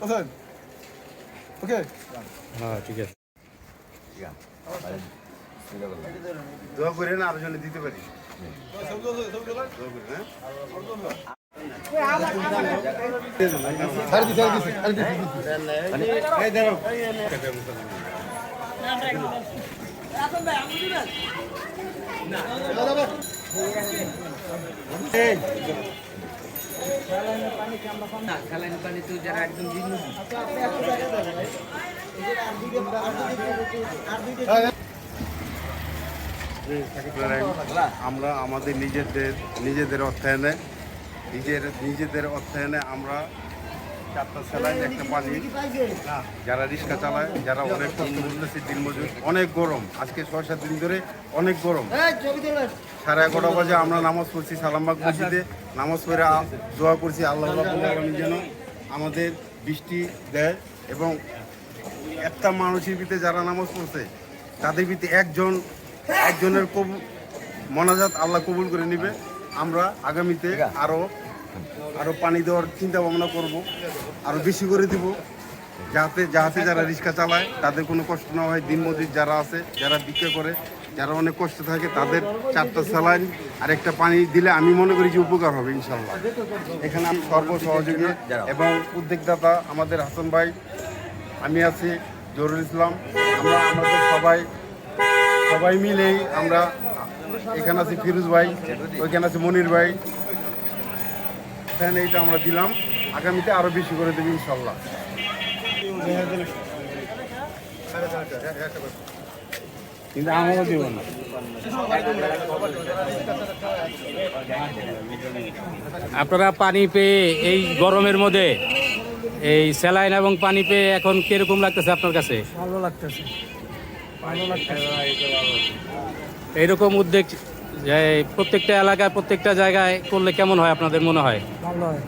Hasan. Okay. হ্যাঁ ঠিক আছে দোয়া করে না আরও জনে দিতে পারি Savunma, savunma. দোয়া করে হ্যাঁ Hadi hadi hadi. এই পানি তো যারা একদম আমরা আমাদের নিজেদের নিজেদের অর্থায়নে নিজের নিজেদের অর্থায়নে আমরা চারটা স্যালাইন একটা পানি। যারা রিক্সা চালায় যারা অনেক কষ্ট করতেছে দিন মজুর অনেক গরম। আজকে ছয় সাত দিন ধরে অনেক গরম। সাড়ে এগারোটা বাজে আমরা নামাজ পড়ছি সালামবাগ মসজিদে। নামাজ পড়ে দোয়া করছি আল্লাহ যেন আমাদের বৃষ্টি দেয় এবং একটা মানুষের ভিতরে যারা নামাজ পড়ছে তাদের ভিতরে একজন একজনের কবুল মনাজাত আল্লাহ কবুল করে নেবে। আমরা আগামীতে আরও আরও পানি দেওয়ার চিন্তা ভাবনা করব, আরও বেশি করে দিব, যাতে যাতে যারা রিক্সা চালায়, তাদের কোনো কষ্ট না হয়। দিনমজুর যারা আছে, যারা বিক্রি করে, যারা অনেক কষ্ট থাকে, তাদের চারটা স্যালাইন আর একটা পানি দিলে আমি মনে করি যে উপকার হবে, ইনশাল্লাহ। এখানে আমি সর্ব সহযোগী এবং উদ্যোগদাতা আমাদের হাসান ভাই, আমি আছি জরুল ইসলাম। আমরা আমাদের সবাই সবাই মিলেই আমরা এখানে আছে ফিরোজ ভাই, ওইখানে আছে মনির ভাই এখানে এইটা আমরা দিলাম। আগামীতে আরও বেশি করে দেবো ইনশাল্লাহ। কিন্তু আমারও দেব না। আপনারা পানি পেয়ে এই গরমের মধ্যে এই স্যালাইন এবং পানি পেয়ে এখন কীরকম লাগতেছে আপনার কাছে? ভালো লাগতেছে। ভালো লাগতেছে। এইরকম উদ্যোগ যে প্রত্যেকটা এলাকায় প্রত্যেকটা জায়গায় করলে কেমন হয় আপনাদের মনে হয়? ভালো হয়।